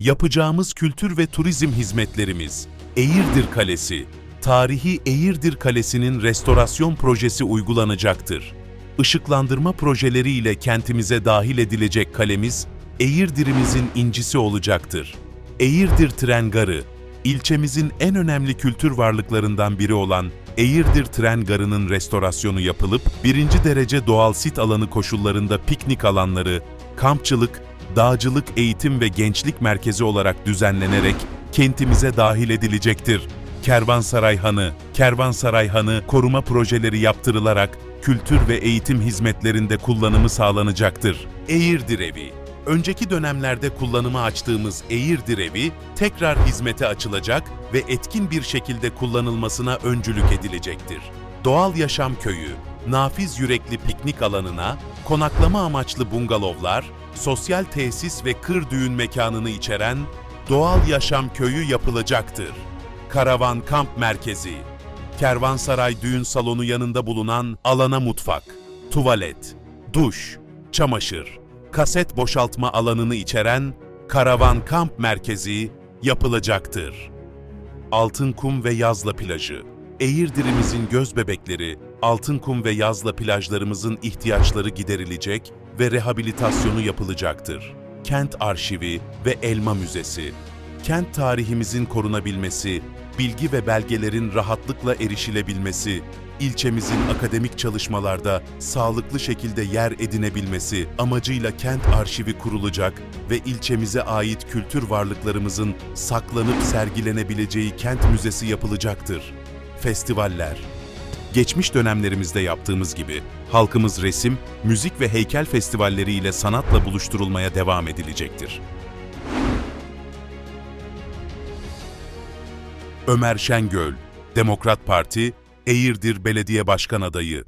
Yapacağımız kültür ve turizm hizmetlerimiz Eğirdir Kalesi, tarihi Eğirdir Kalesi'nin restorasyon projesi uygulanacaktır. Işıklandırma projeleriyle kentimize dahil edilecek kalemiz, Eğirdir'imizin incisi olacaktır. Eğirdir Tren Garı, ilçemizin en önemli kültür varlıklarından biri olan Eğirdir Tren Garı'nın restorasyonu yapılıp, birinci derece doğal sit alanı koşullarında piknik alanları, kampçılık, dağcılık eğitim ve gençlik merkezi olarak düzenlenerek kentimize dahil edilecektir. Kervansaray Hanı, Kervansaray Hanı koruma projeleri yaptırılarak kültür ve eğitim hizmetlerinde kullanımı sağlanacaktır. Eğirdir Evi Önceki dönemlerde kullanıma açtığımız Eğirdir Evi tekrar hizmete açılacak ve etkin bir şekilde kullanılmasına öncülük edilecektir. Doğal Yaşam Köyü, nafiz yürekli piknik alanına, konaklama amaçlı bungalovlar, sosyal tesis ve kır düğün mekanını içeren Doğal Yaşam Köyü yapılacaktır. Karavan Kamp Merkezi, Kervansaray Düğün Salonu yanında bulunan alana mutfak, tuvalet, duş, çamaşır, kaset boşaltma alanını içeren Karavan Kamp Merkezi yapılacaktır. Altınkum ve Yazla Plajı. Eğirdir'imizin göz bebekleri, Altınkum ve Yazla plajlarımızın ihtiyaçları giderilecek ve rehabilitasyonu yapılacaktır. Kent Arşivi ve Elma Müzesi. Kent tarihimizin korunabilmesi, bilgi ve belgelerin rahatlıkla erişilebilmesi, ilçemizin akademik çalışmalarda sağlıklı şekilde yer edinebilmesi amacıyla kent arşivi kurulacak ve ilçemize ait kültür varlıklarımızın saklanıp sergilenebileceği kent müzesi yapılacaktır. Festivaller Geçmiş dönemlerimizde yaptığımız gibi halkımız resim, müzik ve heykel festivalleriyle sanatla buluşturulmaya devam edilecektir. Ömer Şengöl, Demokrat Parti, Eğirdir Belediye Başkan Adayı